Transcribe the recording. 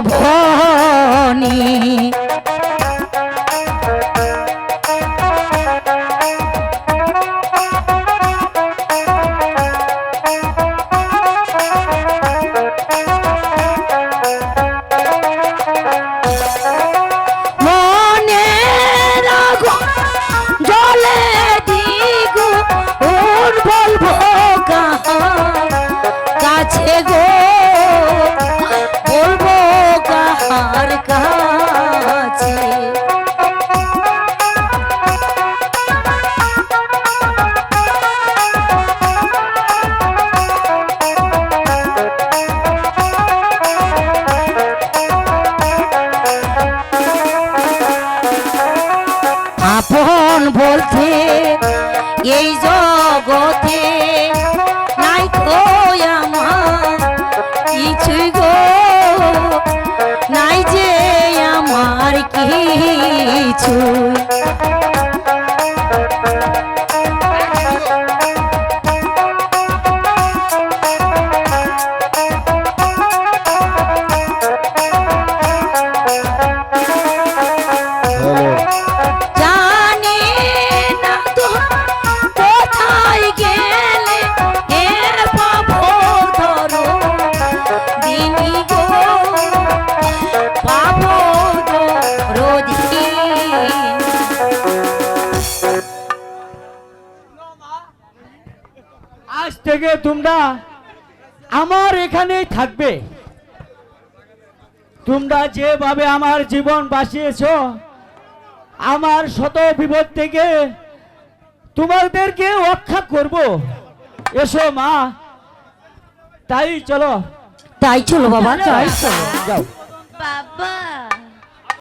ভনী আপন বলতে এই জগতে নাই আমার কিছুই গো নাই যে আমার কিছু। আজ থেকে তোমরা আমার এখানেই থাকবে। তোমরা যেভাবে আমার জীবন বাঁচিয়েছ আমার শত বিপদ থেকে তোমাদেরকে রক্ষা করব। এসো মা তাই চলো। তাই চলো বাবা তাই চলো। যাও। বাবা।